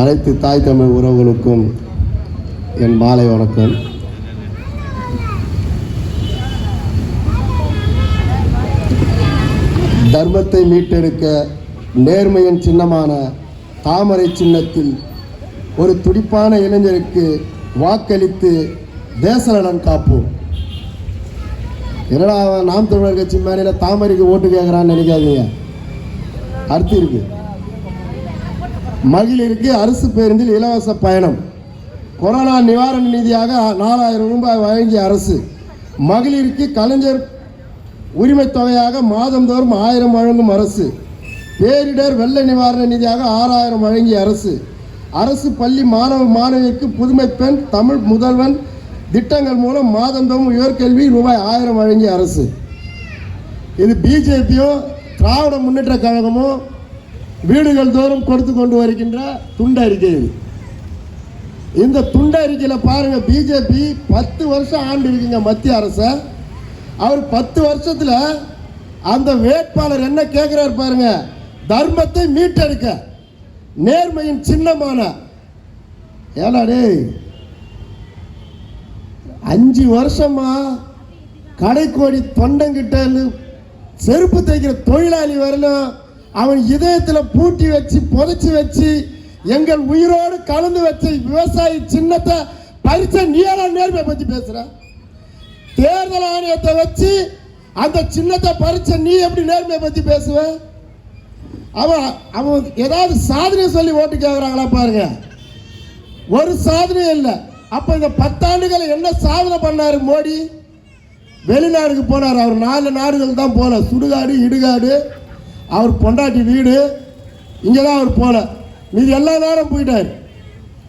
அனைத்து தாய் தமிழ் உறவுகளுக்கும் என் மாலை வணக்கம். தர்மத்தை மீட்டெடுக்க நேர்மையின் சின்னமான தாமரை சின்னத்தில் ஒரு துடிப்பான இளைஞருக்கு வாக்களித்து தேச நலன் காப்போம். என்னடா நாம் தமிழர் கட்சி மேலே தாமரைக்கு ஓட்டு கேட்குறான்னு நினைக்காதீங்க. அடுத்து இருக்குது மகளிருக்கு அரசு பேருந்தில் இலவச பயணம். கொரோனா நிவாரண நிதியாக நாலாயிரம் ரூபாய் வழங்கிய அரசு மகளிருக்கு கலைஞர் உரிமைத் தொகையாக மாதந்தோறும் ஆயிரம் வழங்கும் அரசு பேரிடர் வெள்ள நிவாரண நிதியாக ஆறாயிரம் வழங்கிய அரசு அரசு பள்ளி மாணவ மாணவிக்கு புதுமை பெண் தமிழ் முதல்வன் திட்டங்கள் மூலம் மாதந்தோறும் உயர்கல்வி ரூபாய் ஆயிரம் வழங்கிய அரசு. இது பிஜேபியும் திராவிட முன்னேற்ற கழகமும் வீடுகள் தோறும் கொடுத்து கொண்டு வருகின்ற துண்டு அறிக்கை இது. இந்த துண்டு அறிக்கையில் பாருங்க பிஜேபி பத்து வருஷம் ஆண்டு இருக்குங்க மத்திய அரசை. அவர் பத்து வருஷத்தில் அந்த வேட்பாளர் என்ன கேட்குறாரு பாருங்க தர்மத்தை மீட்டெடுக்க நேர்மையின் சின்னமான. ஏலா டேய் அஞ்சு வருஷமா கடைக்கோடி தொண்டங்கிட்ட செருப்பு தைக்கிற தொழிலாளி வரலும் அவன் இதயத்தில் பூட்டி வச்சு புதைச்சி வச்சு எங்கள் உயிரோடு கலந்து வச்ச விவசாயி சின்னத்தை பறிச்ச நீயெல்லாம் நேர்மை பற்றி பேசுகிற தேர்தல் ஆணையத்தை வச்சு அந்த சின்னத்தை பறிச்ச நீ எப்படி நேர்மையை பற்றி பேசுவ? அவன் அவன் ஏதாவது சாதனை சொல்லி ஓட்டு கேட்குறாங்களா பாருங்க. ஒரு சாதனையும் இல்லை. அப்போ இந்த பத்தாண்டுகள் என்ன சாதனை பண்ணாரு மோடி? வெளிநாடுக்கு போனார். அவர் நாலு நாடுகள் தான் போல. சுடுகாடு இடுகாடு அவர் பொண்டாட்டி வீடு இங்கே தான் அவர் போல. மீதி எல்லா நேரம் போயிட்டார்.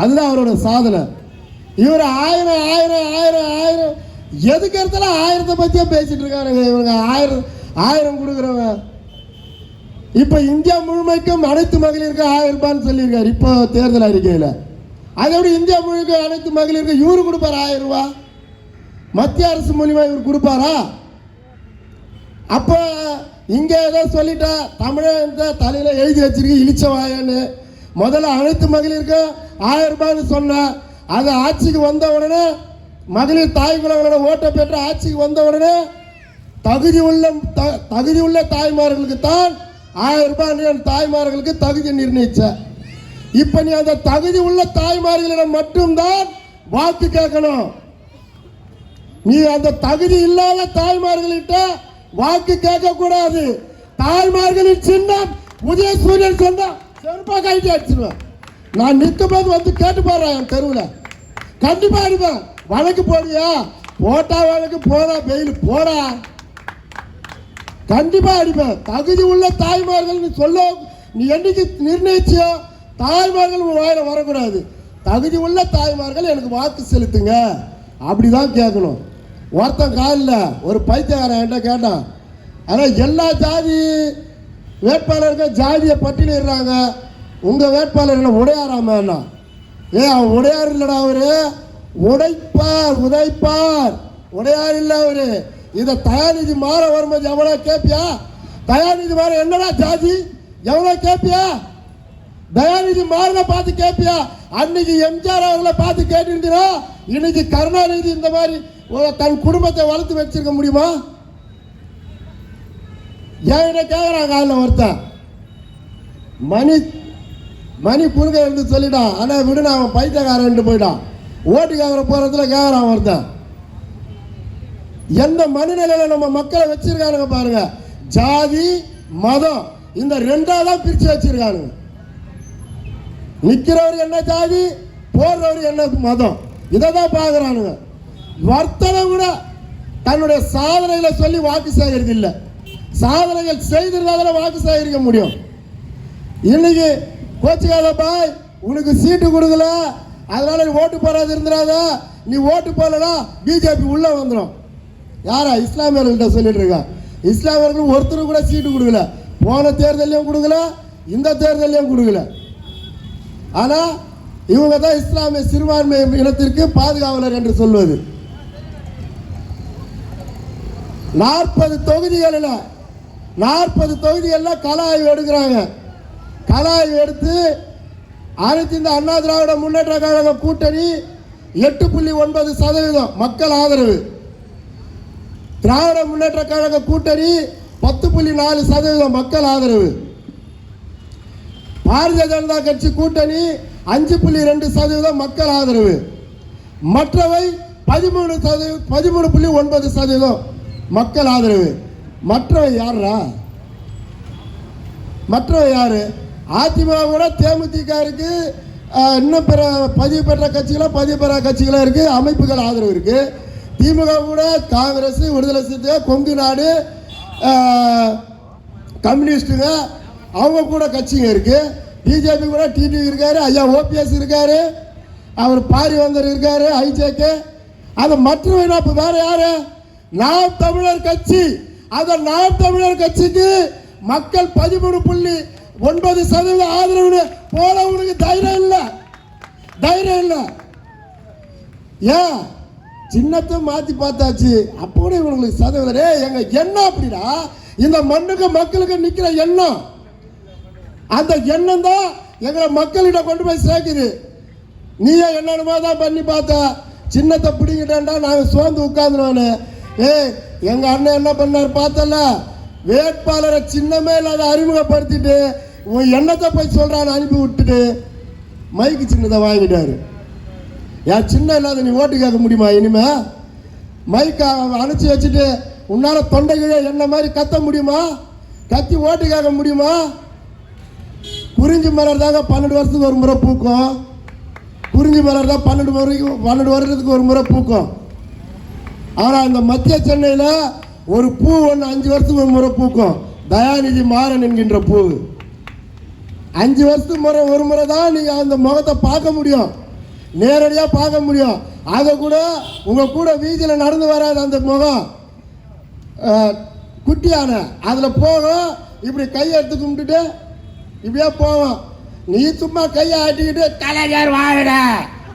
அதுதான் அவரோட சாதனை. இவர் ஆயிரம் ஆயிரம் ஆயிரம் ஆயிரம் எதுக்கு இடத்துல ஆயிரத்தை பற்றியே பேசிட்டு இருக்காருங்க இவங்க ஆயிரம் ஆயிரம் கொடுக்குறவங்க இப்போ இந்தியா முழுமைக்கும் அனைத்து மகளிருக்கும் ஆயிரம் ரூபான்னு சொல்லியிருக்காரு. இப்போ தேர்தல் அறிக்கையில். அதை விட இந்தியா முழுக்க அனைத்து மகளிருக்கும் இவர் கொடுப்பார் ஆயிரம் ரூபா. மத்திய அரசு மூலிமா இவர் கொடுப்பாரா? அப்போ இங்கே ஏதோ சொல்லிட்டா தமிழக தலையில் எழுதி வச்சிருக்கு இழிச்சவாயன்னு முதல்ல அனைத்து மகளிருக்கும் ஆயிரம் ரூபாய்னு சொன்னேன் அது ஆட்சிக்கு வந்த உடனே மகளிர் தாய் ஓட்டை பெற்று ஆட்சிக்கு வந்த உடனே தகுதி உள்ள த- தகுதி உள்ள தாய்மார்களுக்கு தான் ஆயிரம் ரூபாய் தாய்மார்களுக்கு தகுதி நிர்ணயிச்ச. இப்ப நீ அந்த தகுதி உள்ள தாய்மார்களிடம் மட்டும்தான் வாக்கு கேட்கணும். நீ அந்த தகுதி இல்லாத தாய்மார்கள்கிட்ட வாக்கு கேட்கக்கூடாது. தாய்மார்களின் சின்னம் உதயசூரியன் சொன்னா செருப்பா கைட்டு அடிச்சிருவேன் நான் நிற்கும் போது வந்து கேட்டு போடுறேன் என் தெருவில். கண்டிப்பா அடிப்பேன் வழக்கு போடுறியா? போட்டா வழக்கு போடா வெயில் போடா. கண்டிப்பா அடிப்பேன் தகுதி உள்ள தாய்மார்கள் நீ சொல்ல நீ என்னைக்கு நிர்ணயிச்சியோ தாய்மார்கள் உங்கள் வாயில வரக்கூடாது. தகுதி உள்ள தாய்மார்கள் எனக்கு வாக்கு செலுத்துங்க. அப்படிதான் கேட்கணும். ஒருத்தன் காலில் ஒரு பைத்தியக்காரன் என்கிட்ட கேட்டான். ஆனால் எல்லா ஜாதி வேட்பாளருக்கும் ஜாதியை பட்டியலிடுறாங்க. உங்கள் வேட்பாளர் என்ன? உடையாராமண்ணா ஏ அவன் உடையார் இல்லைடா அவரு. உடைப்பார் உதைப்பார். உடையார் இல்லை அவரு. இதை தயாநிதி மாற வரும்போது எவ்வளோ கேட்பியா தயாநிதி மாற என்னடா ஜாதி? எவ்வளோ கேட்பியா தயாநிதி மாறனை பார்த்து கேட்பியா அன்னைக்கு எம்ஜிஆர் அவர்களை பார்த்து கேட்டுருந்தீரோ இன்னைக்கு கருணாநிதி இந்த மாதிரி தன் குடும்பத்தை வளர்த்து வச்சிருக்க முடியுமா? என்கிட்ட கேட்குறான் காலையில் ஒருத்தன் மணி மணி புருக இருந்து சொல்லிட்டான் ஆனால் விடு நான் அவன் பைத்தியக்காரன்ட்டு போயிட்டான் ஓட்டு கேட்குற போகிறதுல கேட்குறான் ஒருத்தன் எந்த மனநிலையில் நம்ம மக்களை வச்சிருக்கானுங்க பாருங்க. ஜாதி மதம் இந்த ரெண்டாக தான் பிரித்து வச்சிருக்கானுங்க. நிற்கிறவர் என்ன ஜாதி போடுறவர் என்ன மதம். இதை தான் பார்க்குறானுங்க வர்த்தனை கூட தன்னுடைய சாதனைகளை சொல்லி வாக்கு சேகரித்து இல்லை. சாதனைகள் செய்திருந்தால் வாக்கு சேகரிக்க முடியும். இன்னைக்கு கோச்சுக்காத பாய் உனக்கு சீட்டு கொடுக்கல அதனால நீ ஓட்டு போடாது இருந்துடாத நீ ஓட்டு போடலனா பிஜேபி உள்ள வந்துடும் யாரா? இஸ்லாமியர்கள்ட்ட சொல்லிட்டு இருக்கா. இஸ்லாமியர்கள் ஒருத்தரும் கூட சீட்டு கொடுக்கல. போன தேர்தலையும் கொடுக்கல இந்த தேர்தலையும் கொடுக்கல. ஆனால் இவங்க தான் இஸ்லாமிய சிறுபான்மை இனத்திற்கு பாதுகாவலர் என்று சொல்வது. நாற்பது தொகுதிகளில் நாற்பது தொகுதிகளில் கல ஆய்வு எடுக்கிறாங்க. கல ஆய்வு எடுத்து அனைத்து இந்த அண்ணா திராவிட முன்னேற்ற கழக கூட்டணி எட்டு புள்ளி ஒன்பது சதவீதம் மக்கள் ஆதரவு. திராவிட முன்னேற்ற கழக கூட்டணி பத்து புள்ளி நாலு சதவீதம் மக்கள் ஆதரவு. பாரதிய ஜனதா கட்சி கூட்டணி அஞ்சு புள்ளி ரெண்டு சதவீதம் மக்கள் ஆதரவு. மற்றவை பதிமூணு சதவீதம் பதிமூணு புள்ளி ஒன்பது சதவீதம். மக்கள் ஆதரவு. மற்றவை யாரா மற்றவை யாரு? அதிமுக கூட தேமுதிக இருக்கு. இன்னும் பிற பதிவு பெற்ற கட்சிகளும் பதிவு பெற கட்சிகளும் இருக்கு. அமைப்புகள் ஆதரவு இருக்கு. திமுக கூட காங்கிரஸ் விடுதலை சிறுத்தை கொங்கு நாடு கம்யூனிஸ்ட்டுங்க கம்யூனிஸ்டுங்க அவங்க கூட கட்சிங்க இருக்கு. பிஜேபி கூட டிடிவி இருக்காரு ஐயா ஓபிஎஸ் இருக்காரு. அவர் பாரிவந்தர் இருக்காரு ஐஜேகே. அது மற்றவை இப்போ வேற யாரு? நாம் தமிழர் கட்சி அந்த நாம் தமிழர் கட்சிக்கு மக்கள் பதிமூணு புள்ளி ஒன்பது சதவீத ஆதரவு போல உனக்கு தைரியம் இல்லை. தைரியம் இல்லை. ஏன்? சின்னத்தை மாத்தி பார்த்தாச்சு. அப்போ கூட இவங்களுக்கு சதவீதம். எங்க எண்ணம் அப்படின்னா இந்த மண்ணுக்கு மக்களுக்கு நிக்கிற எண்ணம். அந்த எண்ணம் தான் எங்களை மக்களிடம் கொண்டு போய் சேர்க்குது. நீயே என்னென்னமோ தான் பண்ணி பார்த்த. சின்னத்தை பிடிக்கிட்டேன்டா நாங்கள் சோர்ந்து உட்காந்துருவானே ஏய் எங்க அண்ணன் என்ன பண்ணார் பார்த்தல? வேட்பாளரை சின்னமே இல்லாத அறிமுகப்படுத்திட்டு உன் எண்ணத்தை போய் சொல்றான்னு அனுப்பி விட்டுட்டு மைக்கு சின்னதை வாங்கிட்டாரு. யார் சின்ன இல்லாத நீ ஓட்டு கேட்க முடியுமா இனிமே? மைக்கை அணைச்சி வச்சுட்டு உன்னால தொண்டை கீழே என்ன மாதிரி கத்த முடியுமா? கத்தி ஓட்டு கேட்க முடியுமா? குறிஞ்சி மலர் தாங்க பன்னெண்டு வருஷத்துக்கு ஒரு முறை பூக்கும். குறிஞ்சி மலர் தான் பன்னெண்டு வரைக்கும் பன்னெண்டு வருடத்துக்கு ஒரு முறை பூக்கும். ஆனால் இந்த மத்திய சென்னையில் ஒரு பூ ஒன்று அஞ்சு வருஷத்துக்கு ஒரு முறை பூக்கும். தயாநிதி மாறன் என்கின்ற பூ. அஞ்சு வருஷத்துக்கு முறை ஒரு முறை தான் நீங்கள் அந்த முகத்தை பார்க்க முடியும். நேரடியாக பார்க்க முடியும். அதை கூட உங்கள் கூட வீதியில் நடந்து வராது அந்த முகம் குட்டியான. அதில் போகும். இப்படி கையை எடுத்து கும்பிட்டுட்டு இப்படியே போவோம் நீ சும்மா கையை ஆட்டிக்கிட்டு கலைஞர் வாழ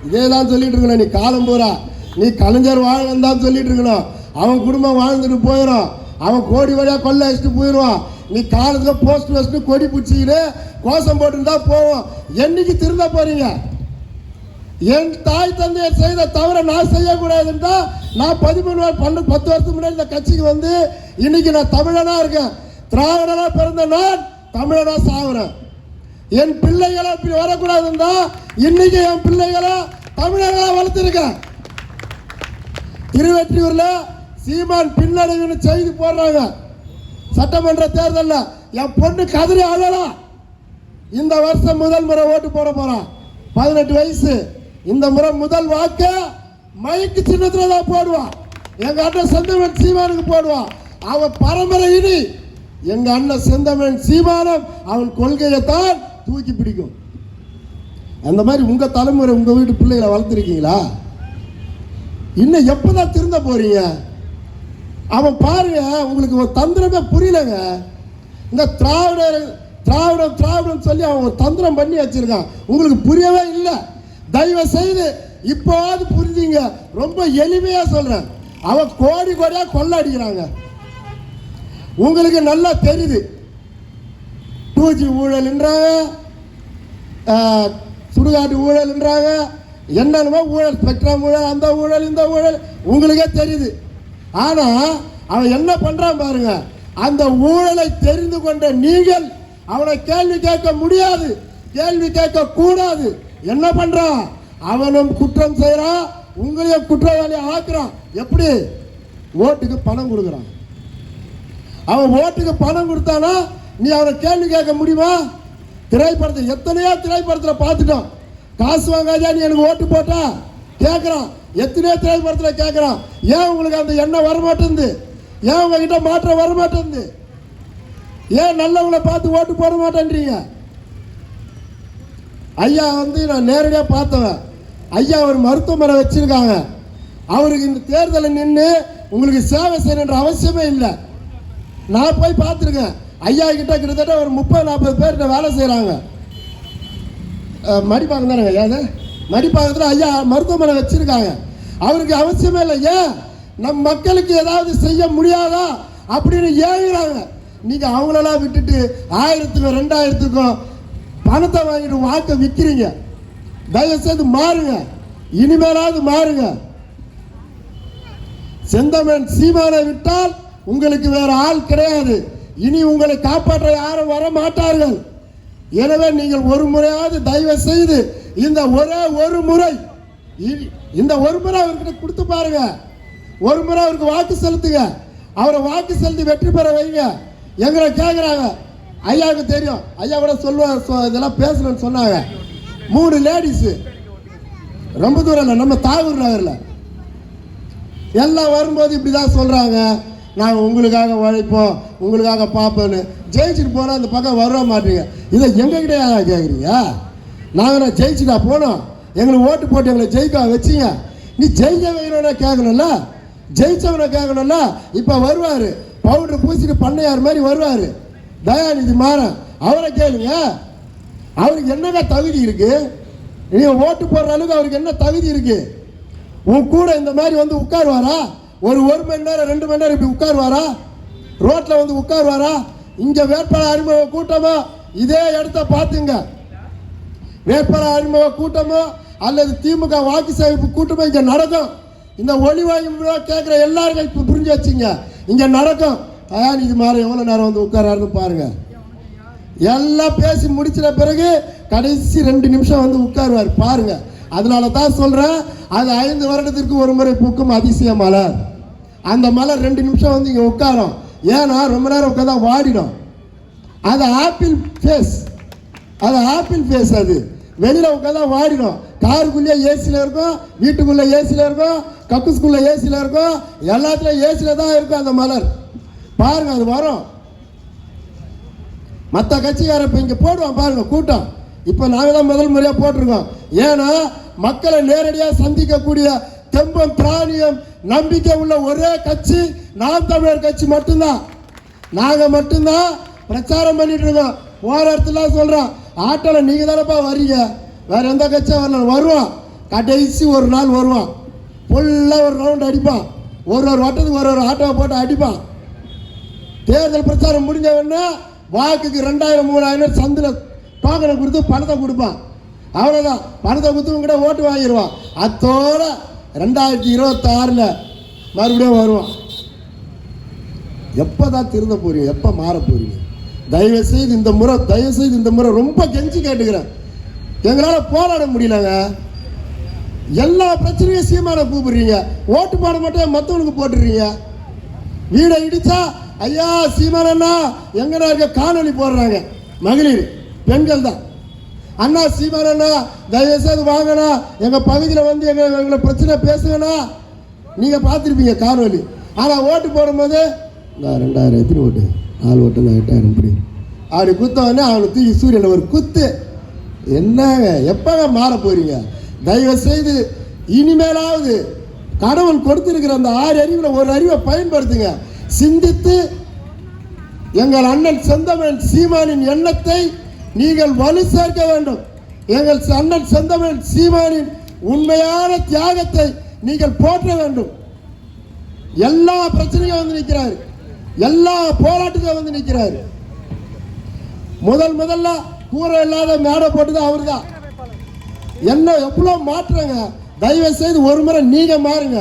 இதே தான் சொல்லிட்டு இருக்கணும். நீ காலம் பூரா நீ கலைஞர் வாழன்னு தான் சொல்லிட்டு இருக்கணும். அவன் குடும்பம் வாழ்ந்துட்டு போயிடும் அவன் கோடி வழியாக கொள்ள வச்சுட்டு போயிடுவான் நீ காலத்தில் போஸ்ட் வச்சுட்டு கொடி பிடிச்சிக்கிட்டு கோஷம் போட்டுருந்தா தான் போவோம். என்னைக்கு திருந்த போறீங்க? என் தாய் தந்தையர் செய்த தவிர நான் செய்யக்கூடாதுன்றா நான் பதிமூணு பன்னெண்டு பத்து வருஷத்துக்கு முன்னாடி இந்த கட்சிக்கு வந்து இன்னைக்கு நான் தமிழனா இருக்கேன். திராவிடனா பிறந்த நான் தமிழனா சாகுறேன் என் பிள்ளைகளை இப்படி வரக்கூடாதுன்றா இன்னைக்கு என் பிள்ளைகளை தமிழர்களாக வளர்த்துருக்கேன். திருவெற்றியூர்ல சீமான் பின்னடைவுன்னு செய்தி போடுறாங்க. சட்டமன்ற தேர்தலில் என் பொண்ணு கதிரி ஆகலாம் இந்த வருஷம் முதல் முறை ஓட்டு போட போறான் பதினெட்டு வயசு. இந்த முறை முதல் வாக்க மைக்கு சின்னத்தில் தான் போடுவான் எங்கள் அண்ணன் செந்தமன் சீமானுக்கு போடுவான் அவன் பரம்பரை இனி. எங்கள் அண்ணன் செந்தமன் சீமானம் அவன் கொள்கையை தான் தூக்கி பிடிக்கும். அந்த மாதிரி உங்கள் தலைமுறை உங்கள் வீட்டு பிள்ளைகளை வளர்த்துருக்கீங்களா? இன்னும் எப்பதான் திருந்த போறீங்க? அவன் பாருங்க உங்களுக்கு ஒரு தந்திரமே புரியலங்க. இந்த திராவிடர் திராவிடம் திராவிடம் சொல்லி அவன் ஒரு தந்திரம் பண்ணி வச்சிருக்கான். உங்களுக்கு புரியவே இல்லை. தயவு செய்து இப்போவாது புரிஞ்சுங்க. ரொம்ப எளிமையா சொல்றேன். அவன் கோடி கோடியா கொள்ள அடிக்கிறாங்க உங்களுக்கு நல்லா தெரியுது. டூஜி ஊழல்ன்றாங்க சுடுகாட்டு ஊழல்ன்றாங்க என்னென்னமோ ஊழல் ஸ்பெக்ட்ரம் ஊழல் அந்த ஊழல் இந்த ஊழல் உங்களுக்கே தெரியுது. ஆனால் அவன் என்ன பண்ணுறான் பாருங்க அந்த ஊழலை தெரிந்து கொண்ட நீங்கள் அவனை கேள்வி கேட்க முடியாது கேள்வி கேட்க கூடாது. என்ன பண்ணுறான் அவனும் குற்றம் செய்கிறான் உங்களையும் குற்றவாளி ஆக்குறான். எப்படி? ஓட்டுக்கு பணம் கொடுக்குறான். அவன் ஓட்டுக்கு பணம் கொடுத்தானா நீ அவனை கேள்வி கேட்க முடியுமா? திரைப்படத்தை எத்தனையோ திரைப்படத்தில் பார்த்துட்டோம். காசு வாங்காதா நீ எனக்கு ஓட்டு போட்டா? கேட்குறான் எத்தனையோ திரைப்படத்தில் கேட்குறான் ஏன் உங்களுக்கு அந்த எண்ணம் வரமாட்டேங்குது? ஏன் உங்ககிட்ட மாற்றம் வரமாட்டேங்குது? ஏன் நல்லவங்களை பார்த்து ஓட்டு போட மாட்டேன்றீங்க? ஐயா வந்து நான் நேரடியாக பார்த்தவன். ஐயா ஒரு மருத்துவமனை வச்சுருக்காங்க. அவருக்கு இந்த தேர்தலில் நின்று உங்களுக்கு சேவை செய்யணுன்ற அவசியமே இல்லை. நான் போய் பார்த்துருக்கேன். ஐயா கிட்ட கிட்டத்தட்ட ஒரு முப்பது நாற்பது பேர்கிட்ட வேலை செய்கிறாங்க மடிப்பாங்க தானே ஐயா அது மடிப்பாக்கத்தில் ஐயா மருத்துவமனை வச்சுருக்காங்க. அவருக்கு அவசியமே இல்லை. ஏன்? நம் மக்களுக்கு ஏதாவது செய்ய முடியாதா? அப்படின்னு ஏங்குறாங்க. நீங்கள் அவங்களெல்லாம் விட்டுட்டு ஆயிரத்துக்கும் ரெண்டாயிரத்துக்கும் பணத்தை வாங்கிட்டு வாக்க விற்கிறீங்க தயவு செய்து மாறுங்க. இனிமேலாவது மாறுங்க. செந்தமன் சீமானை விட்டால் உங்களுக்கு வேற ஆள் கிடையாது. இனி உங்களை காப்பாற்ற யாரும் வர மாட்டார்கள் எனவே நீங்கள் ஒரு முறையாவது தயவு செய்து இந்த ஒரே ஒரு முறை இ- இந்த ஒரு முறை அவர்கிட்ட கொடுத்து பாருங்க. ஒரு முறை அவருக்கு வாக்கு செலுத்துங்க. அவரை வாக்கு செலுத்தி வெற்றி பெற வைங்க. எங்களை கேட்குறாங்க ஐயாவுக்கு தெரியும். ஐயா கூட சொல்லுவாங்க இதெல்லாம் பேசணும்னு சொன்னாங்க. மூணு லேடிஸு ரொம்ப தூரம் இல்லை. நம்ம தாகூர் நகரில். எல்லாம் வரும்போது இப்படி தான் சொல்கிறாங்க நாங்கள் உங்களுக்காக உழைப்போம் உங்களுக்காக பார்ப்போன்னு ஜெயிச்சுட்டு போனால் அந்த பக்கம் வர மாட்டீங்க. இதை எங்ககிட்ட கேட்குறீங்க நாங்கள் ஜெயிச்சுட்டா போனோம்? எங்களுக்கு ஓட்டு போட்டு எங்களை ஜெயிக்க வச்சிங்க. நீ ஜெயிக்க வைக்கணும்னா கேட்கணும்ல ஜெயிச்சவனை கேட்கணும்ல இப்போ வருவார். பவுடர் பூசிட்டு பண்ணையார் மாதிரி வருவார். தயாநிதி மாறன். அவரை கேளுங்க. அவருக்கு என்னங்க தகுதி இருக்கு? நீ ஓட்டு போடுற அளவுக்கு அவருக்கு என்ன தகுதி இருக்கு? உன் கூட இந்த மாதிரி வந்து உட்காருவாரா? ஒரு ஒரு மணி நேரம் ரெண்டு மணி நேரம் இப்படி உட்காருவாரா? ரோட்ல வந்து உட்காருவாரா? இங்க வேட்பாளர் அறிமுக கூட்டமோ? இதே இடத்த பார்த்துங்க. வேட்பாளர் அறிமுக கூட்டமோ? அல்லது திமுக வாக்கு சேகரிப்பு கூட்டமோ இங்க நடக்கும். இந்த ஒளிவாயு கேட்குற எல்லாருக்கும் இப்போ புரிஞ்சு வச்சுங்க. இங்க நடக்கும். இது மாதிரி எவ்வளோ நேரம் வந்து உட்காராருன்னு பாருங்க. எல்லாம் பேசி முடிச்சிட பிறகு கடைசி ரெண்டு நிமிஷம் வந்து உட்காருவார். பாருங்க. அதனால தான் சொல்கிறேன் அது ஐந்து வருடத்திற்கு ஒரு முறை பூக்கும் அதிசய மலர். அந்த மலர் ரெண்டு நிமிஷம் வந்து இங்கே உட்காரும். ஏன்னா ரொம்ப நேரம் உட்காந்தா வாடிடும். அது ஆப்பிள் ஃபேஸ் அது ஆப்பிள் ஃபேஸ் அது. வெளியில் உட்காந்தா வாடிடும். காருக்குள்ளேயே ஏசியில் இருக்கும் வீட்டுக்குள்ளே ஏசியில் இருக்கும் கக்கூஸ்குள்ளே ஏசியில் இருக்கும் எல்லாத்துலேயும் ஏசியில் தான் இருக்கும் அந்த மலர். பாருங்க அது வரும். மற்ற கட்சிக்கார இப்போ இங்கே போடுவான் பாருங்க கூட்டம். இப்போ நாங்கள் தான் முதல் முறையாக போட்டிருக்கோம். ஏன்னா மக்களை நேரடியாக சந்திக்கக்கூடிய தெம்பம் பிராணியம் நம்பிக்கை உள்ள ஒரே கட்சி நாம் தமிழர் கட்சி மட்டும்தான். நாங்கள் மட்டும்தான் பிரச்சாரம் பண்ணிட்டு இருக்கோம் போகிற இடத்துல சொல்கிறோம் ஆட்டோவில் நீங்கள் தானப்பா வரீங்க வேறு எந்த கட்சியும் வரல வருவோம். கடைசி ஒரு நாள் வருவான் ஃபுல்லாக ஒரு ரவுண்ட் அடிப்பான் ஒரு ஒரு வட்டத்துக்கு ஒரு ஒரு ஆட்டோவை போட்டு அடிப்பான் தேர்தல் பிரச்சாரம் முடிஞ்ச உடனே வாக்குக்கு ரெண்டாயிரம் மூணாயிரம் சந்தில் டோக்கனை கொடுத்து பணத்தை கொடுப்பான். அவ்வளோதான் பணத்தை கொடுத்து உங்ககிட்ட ஓட்டு வாங்கிடுவான் அத்தோட ரெண்டாயிரத்தி இருபத்தாறில் மறுபடியும் வருவான். எப்போ தான் திருந்த போறீங்க? எப்போ மாற போறீங்க? தயவு செய்து இந்த முறை தயவு செய்து இந்த முறை ரொம்ப கெஞ்சி கேட்டுக்கிறேன். எங்களால் போராட முடியலங்க. எல்லா பிரச்சனையும் சீமான கூப்பிடுறீங்க. ஓட்டு போட மட்டும் மற்றவனுக்கு போட்டுறீங்க? வீடை இடிச்சா ஐயா சீமானண்ணா எங்கடா இருக்க? காணொளி போடுறாங்க. மகளிர் பெண்கள் தான் அண்ணா சீமானா அண்ணா தயவு செய்து வாங்கண்ணா. எங்கள் பகுதியில் வந்து எங்கள் எங்களை பிரச்சனை பேசுங்கண்ணா. நீங்கள் பார்த்துருப்பீங்க காணொளி ஆனால் ஓட்டு போடும்போது நான் ரெண்டாயிரம் எத்தனை ஓட்டு? நாலு ஓட்டு நான் எட்டாயிரம் இப்படி அப்படி குத்தவொடனே அவனை தூக்கி சூரியனை ஒரு குத்து. என்னங்க எப்போங்க மாற போகிறீங்க தயவு செய்து இனிமேலாவது கடவுள் கொடுத்துருக்கிற அந்த ஆறு அறிவில் ஒரு அறிவை பயன்படுத்துங்க. சிந்தித்து எங்கள் அண்ணன் செந்தமன் சீமானின் எண்ணத்தை நீங்கள் வலு சேர்க்க வேண்டும். எங்கள் அண்ணன் செந்தமன் சீமானின் உண்மையான தியாகத்தை நீங்கள் போற்ற வேண்டும். எல்லா பிரச்சனையும் வந்து நிற்கிறார். எல்லா போராட்டத்தையும் வந்து நிற்கிறார். முதல் முதல்ல கூரை இல்லாத மேடை போட்டது அவர் தான் என்ன எவ்வளோ மாற்றங்க? தயவு செய்து ஒரு முறை நீங்க மாறுங்க.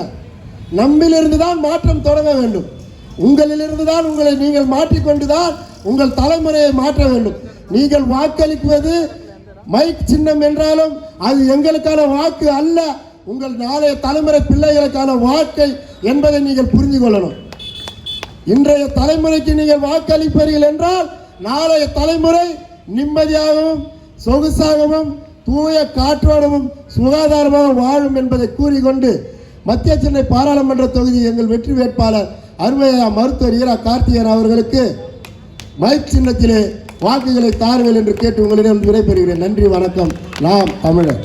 நம்மிலிருந்து தான் மாற்றம் தொடங்க வேண்டும். உங்களிலிருந்து தான் உங்களை நீங்கள் மாற்றிக்கொண்டு தான் உங்கள் தலைமுறையை மாற்ற வேண்டும். நீங்கள் வாக்களிப்பது மைக் சின்னம் என்றாலும் அது எங்களுக்கான வாக்கு அல்ல. உங்கள் நாளைய தலைமுறை பிள்ளைகளுக்கான வாக்கை என்பதை நீங்கள் புரிந்து கொள்ளணும். இன்றைய தலைமுறைக்கு நீங்கள் வாக்களிப்பீர்கள் என்றால் நாளைய தலைமுறை நிம்மதியாகவும் சொகுசாகவும் தூய காற்றோடவும் சுகாதாரமாக வாழும் என்பதை கூறிக்கொண்டு மத்திய சென்னை பாராளுமன்ற தொகுதி எங்கள் வெற்றி வேட்பாளர் அருமையா மருத்துவர் ஈரா கார்த்திகேயன் அவர்களுக்கு மைக் சின்னத்திலே வாக்குகளை தாருங்கள் என்று கேட்டு உங்களிடம் விடைபெறுகிறேன். நன்றி வணக்கம். நாம் தமிழர்.